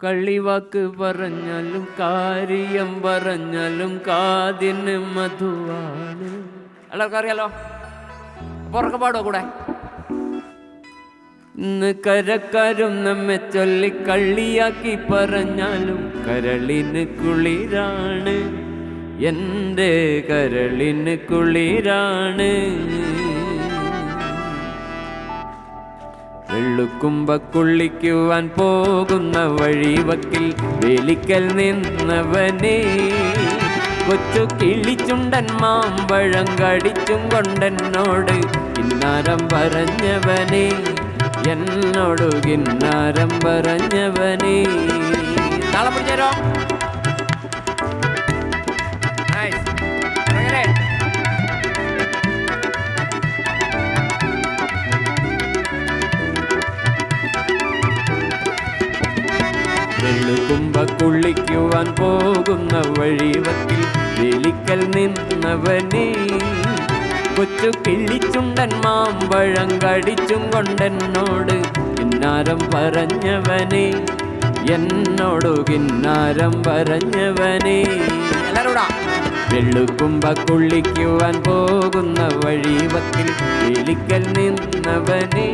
കളിവാക്ക് പറഞ്ഞാലും കാര്യം പറഞ്ഞാലും കാതിന് മധുവാണ്. എല്ലാവർക്കും അറിയാലോ പുറക്കെ പാടോ കൂടെ? ഇന്ന് കരക്കാരും നമ്മെ ചൊല്ലി കള്ളിയാക്കി പറഞ്ഞാലും കരളിന് കുളിരാണ്. എന്റെ കരളിന് കുളിരാണ്. വെള്ളുക്കുമ്പ കുള്ളിക്കുവാൻ പോകുന്ന വഴിവക്കിൽ വേലിക്കൽ നിന്നവനെ. കൊച്ചു കിളിച്ചുണ്ടൻ മാമ്പഴം കടിച്ചും കൊണ്ടെന്നോട് കിന്നാരം പറഞ്ഞവനെ. എന്നോട് കിന്നാരം പറഞ്ഞവനെ. പിടിച്ചേരോ? വെള്ളുകുമ്പ കുള്ളിക്കുവാൻ പോകുന്ന വഴിവക്കിൽ വേലിക്കൽ നിന്നവനെ. കൊച്ചു കിള്ളിച്ചുണ്ടൻ മാമ്പഴം കടിച്ചും കൊണ്ടെന്നോട് കിന്നാരം പറഞ്ഞവനെ. എന്നോടു കിന്നാരം പറഞ്ഞവനെ. വെള്ളുക്കുമ്പ കുള്ളിക്കുവാൻ പോകുന്ന വഴിവക്കിൽ വേലിക്കൽ നിന്നവനെ.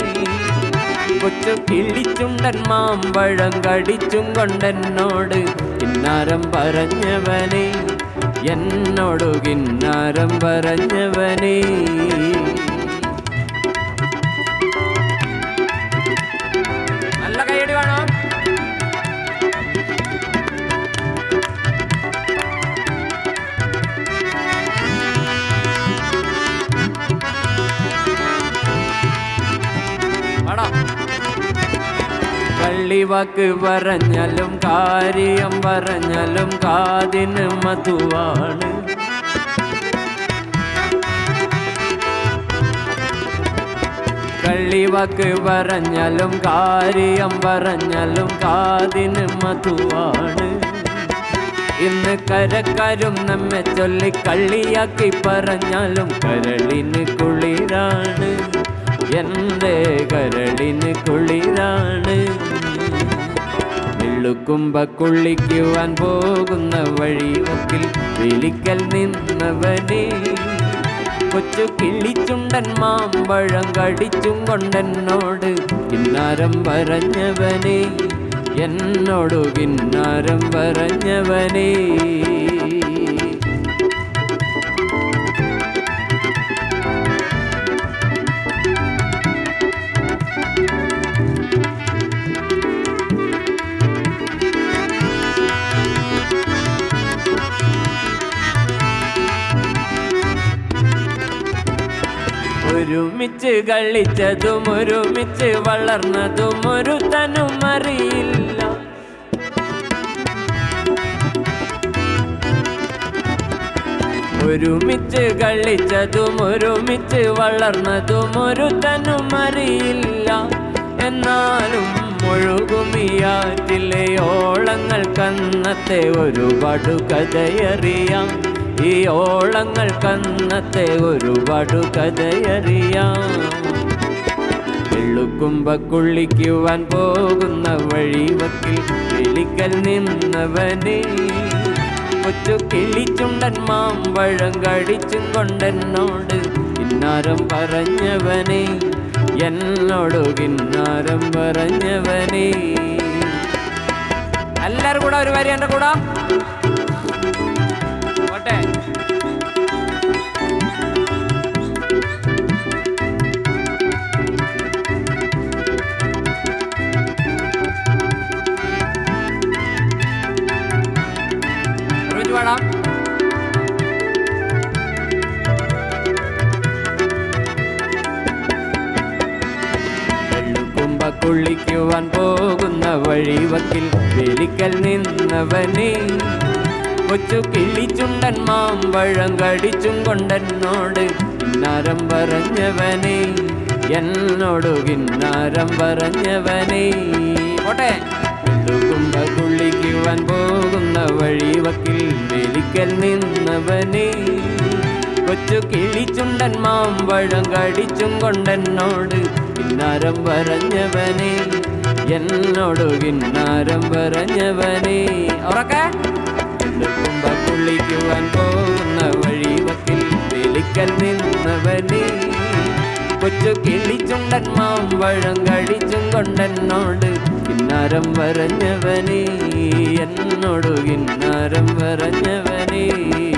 കൊച്ചു കിളിച്ചുണ്ടൻ മാമ്പഴം കടിച്ചും കൊണ്ടെന്നോട് കിന്നാരം പറഞ്ഞവനെ. എന്നോട് കിന്നാരം പറഞ്ഞവനെ. കള്ളിവാക്ക് പറഞ്ഞാലും കാര്യം പറഞ്ഞാലും കാതിന് മധുവാണ്. കള്ളിവാക്ക് പറഞ്ഞാലും കാര്യം പറഞ്ഞാലും കാതിന് മധുവാണ്. ഇന്ന് കരക്കാരും നമ്മെ ചൊല്ലി കള്ളിയാക്കി പറഞ്ഞാലും കരളിന് കുളിരാണ്. എന്റെ കരളിന് കുളിരാണ്. കുള്ളിക്കുവാൻ പോകുന്ന വഴിവക്കിൽ വിളിക്കൽ നിന്നവനെ. കൊച്ചു കിളിച്ചുണ്ടൻ മാമ്പഴം കടിച്ചും കൊണ്ടെന്നോട് കിന്നാരം പറഞ്ഞവനെ. എന്നോട് കിന്നാരം പറഞ്ഞവനെ. ഒരുമിച്ച് കളിച്ചതും ഒരുമിച്ച് വളർന്നതും ഒരു തനും അറിയില്ല. ഒരുമിച്ച് കളിച്ചതും ഒരുമിച്ച് വളർന്നതും ഒരു തനും അറിയില്ല. എന്നാലും മുഴുകുമിയാറ്റിലെ ഓളങ്ങൾ കന്നത്തെ ഒരുപാട് കഥയറിയാം. ഈ ഓളങ്ങൾ കന്നത്തെ ഒരുപാട് കഥയറിയാം വെള്ളുക്കുമ്പക്കുള്ളിക്കുവാൻ പോകുന്ന വഴിവക്കിൽ വെളിക്കൽ നിന്നവനെ. കൊച്ചു കിളിച്ചുണ്ടൻ മാമ്പഴം കടിച്ചും കൊണ്ടെന്നോട് കിന്നാരം പറഞ്ഞവനെ. എന്നോട് കിന്നാരം പറഞ്ഞവനെ. എല്ലാരും കൂടെ ഒരു വരി എന്റെ കൂടെ. പോട്ടെ. പാടാം. കുള്ളിക്കുവാൻ പോകുന്ന വഴിവക്കിൽ വെലിക്കൽ നിന്നവനെ കൊച്ചു കിളിച്ചുണ്ടൻ മാമ്പഴം കടിച്ചും കൊണ്ടെന്നോട് കിന്നാരം പറഞ്ഞവനെ. എന്നോട് കിന്നാരം പറഞ്ഞവനെ. പോട്ടെ. വെള്ളുകുമ്പ പോകുന്ന വഴി വക്കിൽ വെലിക്കൽ നിന്നവനെ. കൊച്ചു കിളിച്ചുണ്ടൻ മാമ്പഴം കടിച്ചും കൊണ്ടെന്നോട് കിന്നാരം പറഞ്ഞവനെ. എന്നോട് കിന്നാരം പറഞ്ഞവനെ. ഉറക്കെ? കുളിക്കുവാൻ പോകുന്ന വഴിവക്കിൽ വെലിക്കൽ നിന്നവനെ. കൊച്ചു കിളിച്ചുണ്ടൻ മാമ്പഴം കടിച്ചും കൊണ്ടെന്നോട് കിന്നാരം പറഞ്ഞവനെ. എന്നോട് കിന്നാരം പറഞ്ഞവനേ.